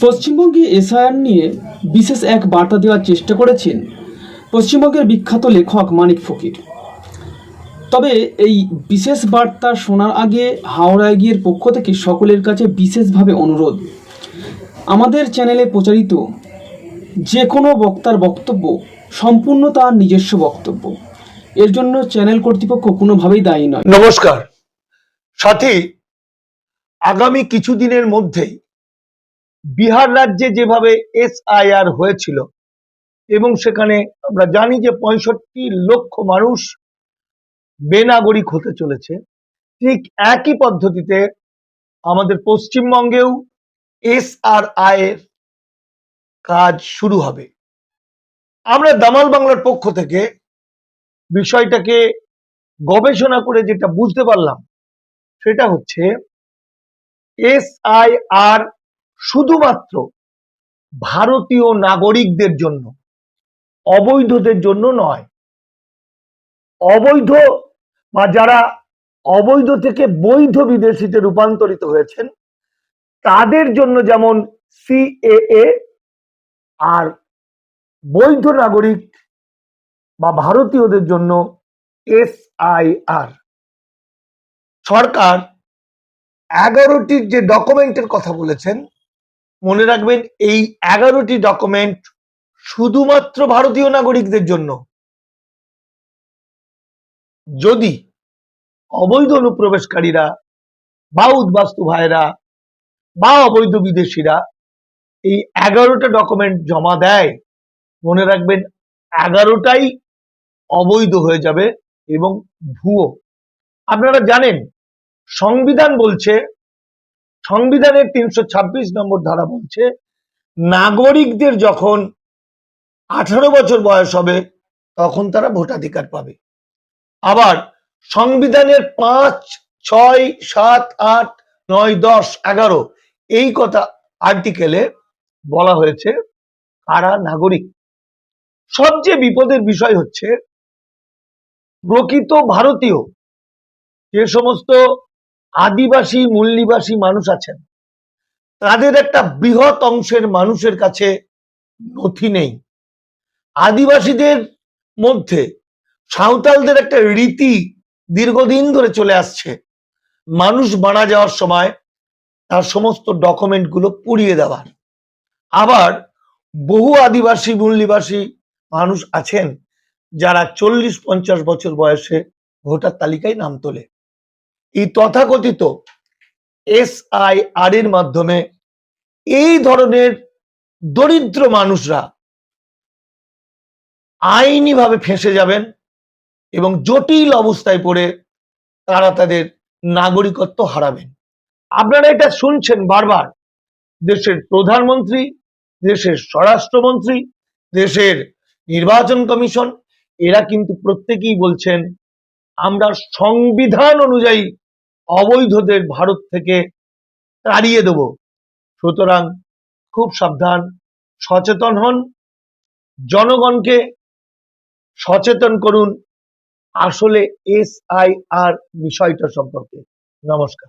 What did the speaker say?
পশ্চিমবঙ্গে এসআইআর নিয়ে বিশেষ এক বার্তা দেওয়ার চেষ্টা করেছেন পশ্চিমবঙ্গের বিখ্যাত লেখক মানিক ফকির। তবে এই বিশেষ বার্তা শোনার আগে হাওড়ায় পক্ষ থেকে সকলের কাছে বিশেষভাবে অনুরোধ। আমাদের চ্যানেলে প্রচারিত যে কোনো বক্তার বক্তব্য সম্পূর্ণ তার নিজস্ব বক্তব্য। এর জন্য চ্যানেল কর্তৃপক্ষ কোনোভাবেই দায়ী নয়। নমস্কার। সাথী, আগামী কিছুদিনের মধ্যেই বিহার রাজ্যে যেভাবে এসআইআর হয়েছিল এবং সেখানে আমরা জানি যে পঁয়ষট্টি লক্ষ মানুষ বেনাগরিক হতে চলেছে, ঠিক একই পদ্ধতিতে আমাদের পশ্চিমবঙ্গেও এসআরআই এর কাজ শুরু হবে। আমরা দামাল বাংলার পক্ষ থেকে বিষয়টাকে গবেষণা করে যেটা বুঝতে পারলাম সেটা হচ্ছে, এসআইআর শুধুমাত্র ভারতীয় নাগরিকদের জন্য, অবৈধদের জন্য নয়। অবৈধ বা যারা অবৈধ থেকে বৈধ বিদেশিতে রূপান্তরিত হয়েছেন, তাদের জন্য যেমন সিএএ আর বৈধ নাগরিক বা ভারতীয়দের জন্য এসআইআর। সরকার এগারোটির যে ডকুমেন্টের কথা বলেছেন মনে রাখবেন, এই এগারোটি ডকুমেন্ট শুধুমাত্র ভারতীয় নাগরিকদের জন্য। যদি অবৈধ অনুপ্রবেশকারীরা বা উদ্বাস্তু ভাইরা বা অবৈধ বিদেশিরা এই এগারোটা ডকুমেন্ট জমা দেয়, মনে রাখবেন, এগারোটাই অবৈধ হয়ে যাবে এবং ভুয়ো। আপনারা জানেন, সংবিধান বলছে সংবিধানের তিনশো ছাব্বিশ নম্বর ধারা বলছে, নাগরিকদের যখন আঠারো বছর বয়স হবে, তখন তারা ভোটাধিকার পাবে। আবার সংবিধানের পাঁচ, ছয়, সাত, আট, নয়, দশ, এগারো, এই কথা আর্টিকেলে বলা হয়েছে কারা নাগরিক। সবচেয়ে বিপদের বিষয় হচ্ছে, প্রকৃত ভারতীয় যে সমস্ত আদিবাসী মূল্যবাসী মানুষ আছেন। তাদের একটা বৃহৎ অংশের মানুষের কাছে নথি নেই। আদিবাসীদের মধ্যে সাঁওতালদের একটা রীতি দীর্ঘদিন ধরে চলে আসছে। মানুষ মারা যাওয়ার সময় তার সমস্ত ডকুমেন্টগুলো পুড়িয়ে দেওয়ার। আবার বহু আদিবাসী মূল্যবাসী মানুষ আছেন যারা চল্লিশ পঞ্চাশ বছর বয়সে ভোটার তালিকায় নাম তোলে। এই তথাকথিত এসআইআর এর মাধ্যমে এই ধরনের দরিদ্র মানুষরা আইনিভাবে ফেঁসে যাবেন এবং জটিল অবস্থায় পড়ে তারা তাদের নাগরিকত্ব হারাবেন। আপনারা এটা শুনছেন বারবার। দেশের প্রধানমন্ত্রী, দেশের স্বরাষ্ট্রমন্ত্রী, দেশের নির্বাচন কমিশন, এরা কিন্তু প্রত্যেকেই বলছেন, আমরা সংবিধান অনুযায়ী অবৈধদের ভারত থেকে তাড়িয়ে দেব। সুতরাং খুব সাবধান, সচেতন হন, জনগণকে সচেতন করুন। আসলে এস আই আর বিষয়টা সম্পর্কে। নমস্কার।